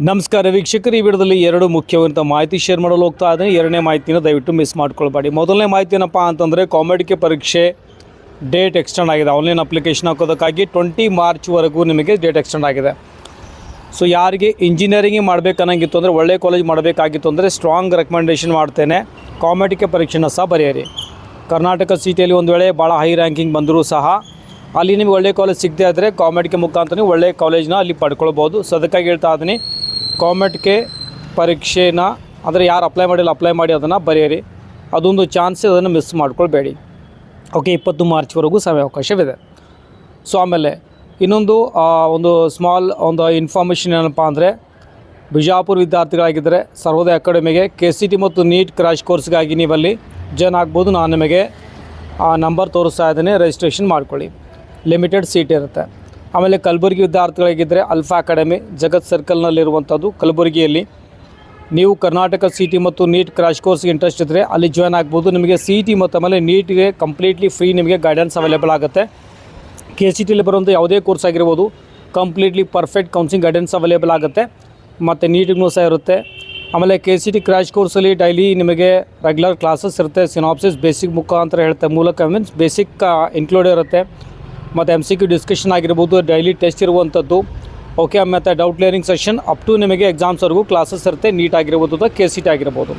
ನಮಸ್ಕಾರ ವೀಕ್ಷಕರು, ಈ ವಿಡಿಯೋದಲ್ಲಿ ಎರಡು ಮುಖ್ಯವಂತ ಮಾಹಿತಿ ಶೇರ್ ಮಾಡಲು ಹೋಗ್ತಾ ಇದ್ದೀನಿ. ಎರಡನೇ ಮಾಹಿತಿನ ದಯವಿಟ್ಟು ಮಿಸ್ ಮಾಡ್ಕೊಳ್ಬೇಡಿ. ಮೊದಲನೇ ಮಾಹಿತಿ ಏನಪ್ಪ ಅಂತಂದರೆ ಕಾಮೆಡಿಕೆ ಪರೀಕ್ಷೆ ಡೇಟ್ ಎಕ್ಸ್ಟೆಂಡ್ ಆಗಿದೆ. ಆನ್ಲೈನ್ ಅಪ್ಲಿಕೇಶನ್ ಹಾಕೋದಕ್ಕಾಗಿ ಟ್ವೆಂಟಿ ಮಾರ್ಚ್ವರೆಗೂ ನಿಮಗೆ ಡೇಟ್ ಎಕ್ಸ್ಟೆಂಡ್ ಆಗಿದೆ. ಸೊ, ಯಾರಿಗೆ ಇಂಜಿನಿಯರಿಂಗ್ ಮಾಡಬೇಕನ್ನಂಗಿತ್ತು ಅಂದರೆ, ಒಳ್ಳೆ ಕಾಲೇಜ್ ಮಾಡಬೇಕಾಗಿತ್ತು ಅಂದರೆ ಸ್ಟ್ರಾಂಗ್ ರೆಕಮೆಂಡೇಷನ್ ಮಾಡ್ತೇನೆ. ಕಾಮೆಡಿಕೆ ಪರೀಕ್ಷೆನ ಸಹ ಬರೆಯಿರಿ. ಕರ್ನಾಟಕ ಸಿಟಿಯಲ್ಲಿ ಒಂದು ವೇಳೆ ಭಾಳ ಹೈ ರ್ಯಾಂಕಿಂಗ್ ಬಂದರೂ ಸಹ, ಅಲ್ಲಿ ನಿಮಗೆ ಒಳ್ಳೆ ಕಾಲೇಜ್ ಸಿಗದೆ ಆದರೆ ಕಾಮೆಡಿಕೆ ಮುಖಾಂತರ ಒಳ್ಳೆಯ ಒಳ್ಳೆ ಕಾಲೇಜ್ನ ಅಲ್ಲಿ ಪಡ್ಕೊಳ್ಬೋದು. ಸೊ, ಅದಕ್ಕಾಗಿ ಹೇಳ್ತಾ ಇದ್ದೀನಿ. ಕಾಮೆಡ್ಗೆ ಪರೀಕ್ಷೆನ, ಅಂದರೆ ಯಾರು ಅಪ್ಲೈ ಮಾಡಿಲ್ಲ ಅಪ್ಲೈ ಮಾಡಿ ಅದನ್ನು ಬರೆಯಿರಿ. ಅದೊಂದು ಚಾನ್ಸ್ ಅದನ್ನು ಮಿಸ್ ಮಾಡ್ಕೊಳ್ಬೇಡಿ. ಓಕೆ ಇಪ್ಪತ್ತು ಮಾರ್ಚ್ವರೆಗೂ ಸಮಯಾವಕಾಶವಿದೆ. ಸೊ ಆಮೇಲೆ ಇನ್ನೊಂದು ಒಂದು ಸ್ಮಾಲ್ ಒಂದು ಇನ್ಫಾರ್ಮೇಷನ್ ಏನಪ್ಪ ಅಂದರೆ, ಬಿಜಾಪುರ ವಿದ್ಯಾರ್ಥಿಗಳಾಗಿದ್ದರೆ ಸರ್ವೋದಯ ಅಕಾಡೆಮಿಗೆ ಕೆ ಸಿ ಟಿ ಮತ್ತು ನೀಟ್ ಕ್ರಾಶ್ ಕೋರ್ಸ್ಗಾಗಿ ನೀವಲ್ಲಿ ಜಾಯ್ನ್ ಆಗ್ಬೋದು. ನಾನು ನಿಮಗೆ, ಆ ನಂಬರ್ ತೋರಿಸ್ತಾ ಇದ್ದೀನಿ ರಿಜಿಸ್ಟ್ರೇಷನ್ ಮಾಡ್ಕೊಳ್ಳಿ. ಲಿಮಿಟೆಡ್ ಸೀಟ್ ಇರುತ್ತೆ. ಆಮೇಲೆ ಕಲಬುರಗಿ ವಿದ್ಯಾರ್ಥಿಗಳಾಗಿದ್ದರೆ ಅಲ್ಫಾ ಅಕಾಡೆಮಿ, ಜಗತ್ ಸರ್ಕಲ್ನಲ್ಲಿರುವಂಥದ್ದು ಕಲಬುರಗಿಯಲ್ಲಿ. ನೀವು ಕರ್ನಾಟಕ ಸಿ ಟಿ ಮತ್ತು ನೀಟ್ ಕ್ರಾಶ್ ಕೋರ್ಸ್ಗೆ ಇಂಟ್ರೆಸ್ಟ್ ಇದ್ದರೆ ಅಲ್ಲಿ ಜಾಯ್ನ್ ಆಗ್ಬೋದು. ನಿಮಗೆ ಸಿ ಟಿ ಮತ್ತು ಆಮೇಲೆ ನೀಟ್ಗೆ ಕಂಪ್ಲೀಟ್ಲಿ ಫ್ರೀ ನಿಮಗೆ ಗೈಡೆನ್ಸ್ ಅವೈಲೇಬಲ್ ಆಗುತ್ತೆ. ಕೆ ಸಿ ಟಿಲಿ ಬರುವಂಥ ಯಾವುದೇ ಕೋರ್ಸ್ ಆಗಿರ್ಬೋದು completely perfect council guidance available ಆಗುತ್ತೆ. ಮತ್ತು ನೀಟಿಗೂ ಸಹ ಇರುತ್ತೆ. ಆಮೇಲೆ ಕೆ ಸಿ ಟಿ ಕ್ರ್ಯಾಶ್ ಕೋರ್ಸಲ್ಲಿ ಡೈಲಿ ನಿಮಗೆ ರೆಗ್ಯುಲರ್ ಕ್ಲಾಸಸ್ ಇರುತ್ತೆ. ಸಿನಾಪ್ಸಿಸ್ ಬೇಸಿಕ್ ಮುಖಾಂತರ ಹೇಳ್ತೆ, ಮೂಲಕ ಮೀನ್ಸ್ ಬೇಸಿಕ್ ಇನ್ಕ್ಲೂಡ್ ಇರುತ್ತೆ. ಮತ್ತು ಎಂ ಸಿ ಕ್ಯೂ ಡಿಸ್ಕಷನ್ ಆಗಿರ್ಬೋದು ಡೈಲಿ ಟೆಸ್ಟ್ ಇರುವಂಥದ್ದು. ಓಕೆ ಮತ್ತು doubt clearing session up to ನಿಮಗೆ ಎಕ್ಸಾಮ್ಸ್ವರೆಗೂ ಕ್ಲಾಸಸ್ ಇರುತ್ತೆ ನೀಟ್ ಆಗಿರ್ಬೋದು ಅಥವಾ ಕೆ ಸಿ ಟಿ ಆಗಿರ್ಬೋದು.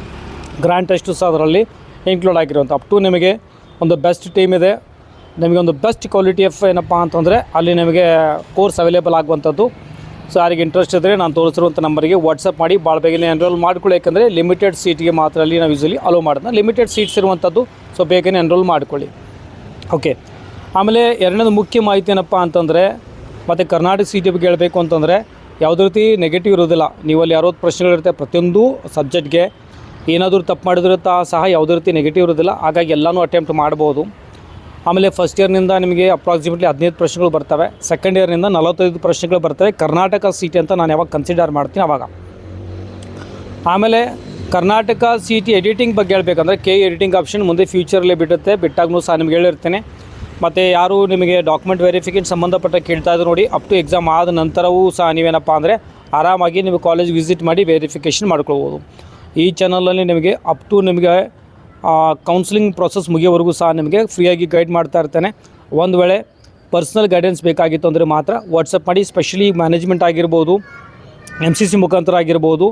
ಗ್ರ್ಯಾಂಡ್ ಟೆಸ್ಟು ಸಹ ಅದರಲ್ಲಿ ಇನ್ಕ್ಲೂಡ್ ಆಗಿರುವಂಥ ಅಪ್ ಟು ನಿಮಗೆ ಒಂದು ಬೆಸ್ಟ್ ಟೀಮ್ ಇದೆ. ನಿಮಗೆ ಒಂದು ಬೆಸ್ಟ್ ಕ್ವಾಲಿಟಿ ಆಫ್ ಏನಪ್ಪ ಅಂತಂದರೆ ಅಲ್ಲಿ ನಿಮಗೆ ಕೋರ್ಸ್ ಅವೈಲೇಬಲ್ ಆಗುವಂಥದ್ದು. ಸೊ ಯಾರಿಗೆ ಇಂಟ್ರೆಸ್ಟ್ ಇದ್ದರೆ ನಾನು ತೋರಿಸಿರುವಂಥ ನಂಬರಿಗೆ ವಾಟ್ಸಪ್ ಮಾಡಿ. ಭಾಳ ಬೇಗನೆ ಎನ್ರೋಲ್ ಮಾಡ್ಕೊಳ್ಳಿ. ಯಾಕಂದರೆ ಲಿಮಿಟೆಡ್ ಸೀಟ್ಗೆ ಮಾತ್ರ ಅಲ್ಲಿ ನಾವು ಯೂಸಲಿ ಅಲೋ ಮಾಡೋದು ಲಿಮಿಟೆಡ್ ಸೀಟ್ಸ್ ಇರುವಂಥದ್ದು ಸೊ ಬೇಗನೆ ಎನ್ರೋಲ್ ಮಾಡ್ಕೊಳ್ಳಿ. ಓಕೆ ಆಮೇಲೆ ಎರಡನೇದು ಮುಖ್ಯ ಮಾಹಿತಿ ಏನಪ್ಪ ಅಂತಂದರೆ, ಮತ್ತು ಕರ್ನಾಟಕ ಸಿ ಟಿ ಬಗ್ಗೆ ಹೇಳಬೇಕು ಅಂತಂದರೆ, ಯಾವುದೇ ರೀತಿ ನೆಗೆಟಿವ್ ಇರೋದಿಲ್ಲ ನೀವು ಅಲ್ಲಿ ಯಾರೋ ಪ್ರಶ್ನೆಗಳಿರುತ್ತೆ ಪ್ರತಿಯೊಂದು ಸಬ್ಜೆಕ್ಟ್ಗೆ ಏನಾದರೂ ತಪ್ಪು ಮಾಡಿದ್ರೆ ಸಹ ಯಾವುದೇ ರೀತಿ ನೆಗೆಟಿವ್ ಇರೋದಿಲ್ಲ ಹಾಗಾಗಿ ಎಲ್ಲನೂ ಅಟೆಂಪ್ಟ್ ಮಾಡ್ಬೋದು. ಆಮೇಲೆ ಫಸ್ಟ್ ಇಯರ್ನಿಂದ ನಿಮಗೆ ಅಪ್ರಾಕ್ಸಿಮೇಟ್ಲಿ ಹದಿನೈದು ಪ್ರಶ್ನೆಗಳು ಬರ್ತವೆ. ಸೆಕೆಂಡ್ ಇಯರ್ನಿಂದ ನಲವತ್ತೈದು ಪ್ರಶ್ನೆಗಳು ಬರ್ತವೆ. ಕರ್ನಾಟಕ ಸಿಟಿ ಅಂತ ನಾನು ಯಾವಾಗ ಕನ್ಸಿಡರ್ ಮಾಡ್ತೀನಿ ಆವಾಗ ಆಮೇಲೆ ಕರ್ನಾಟಕ ಸಿ ಟಿ ಎಡಿಟಿಂಗ್ ಬಗ್ಗೆ ಹೇಳಬೇಕಂದ್ರೆ ಕೆ ಎಡಿಟಿಂಗ್ ಆಪ್ಷನ್ ಮುಂದೆ ಫ್ಯೂಚರಲ್ಲಿ ಬಿಡುತ್ತೆ. ಬಿಟ್ಟಾಗೂ ಸಹ ನಿಮ್ಗೆ ಹೇಳಿರ್ತೇನೆ. ಮತ್ತು ಯಾರು ನಿಮಗೆ ಡಾಕ್ಯುಮೆಂಟ್ ವೆರಿಫಿಕೇಶನ್ ಸಂಬಂಧಪಟ್ಟ ಕೇಳ್ತಾ ಇದ್ರು ನೋಡಿ ಅಪ್ ಟು ಎಕ್ಸಾಮ್ ಆದ ನಂತರವೂ ಸಹ ನೀವೇನಪ್ಪ ಅಂದರೆ ಆರಾಮಾಗಿ ನೀವು ಕಾಲೇಜ್ ವಿಸಿಟ್ ಮಾಡಿ ವೆರಿಫಿಕೇಷನ್ ಮಾಡ್ಕೊಳ್ಬೋದು. ಈ ಚಾನಲಲ್ಲಿ ನಿಮಗೆ ಅಪ್ ಟು ನಿಮಗೆ ಕೌನ್ಸಿಲಿಂಗ್ ಪ್ರೊಸೆಸ್ ಮುಗಿಯೋವರೆಗೂ ಸಹ ನಿಮಗೆ ಫ್ರೀಯಾಗಿ ಗೈಡ್ ಮಾಡ್ತಾ ಇರ್ತೇನೆ. ಒಂದು ವೇಳೆ ಪರ್ಸ್ನಲ್ ಗೈಡೆನ್ಸ್ ಬೇಕಾಗಿತ್ತು ಅಂದರೆ ಮಾತ್ರ ವಾಟ್ಸಪ್ ಮಾಡಿ ಸ್ಪೆಷಲಿ ಮ್ಯಾನೇಜ್ಮೆಂಟ್ ಆಗಿರ್ಬೋದು ಎಂ ಸಿ ಸಿ ಮುಖಾಂತರ ಆಗಿರ್ಬೋದು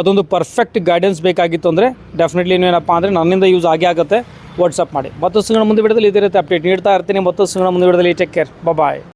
ಅದೊಂದು ಪರ್ಫೆಕ್ಟ್ ಗೈಡೆನ್ಸ್ ಬೇಕಾಗಿತ್ತು ಅಂದರೆ ಡೆಫಿನೆಟ್ಲಿ ಏನಪ್ಪ ಅಂದರೆ ನನ್ನಿಂದ ಯೂಸ್ ಆಗೇ ಆಗುತ್ತೆ. ವಾಟ್ಸಪ್ ಮಾಡಿ. ಮತ್ತಷ್ಟು ಸಿಗೋಣ ಮುಂದೆ ಬಿಡದಲ್ಲಿ ಇದೇ ರೀತಿ ಅಪ್ಡೇಟ್ ನೀಡ್ತಾ ಇರ್ತೀನಿ. ಮತ್ತಷ್ಟು ಸಿಗೋಣ ಮುಂದೆ ಬಿಡದಲ್ಲಿ ಟೇಕ್ ಕೇರ್ ಬಾಯ್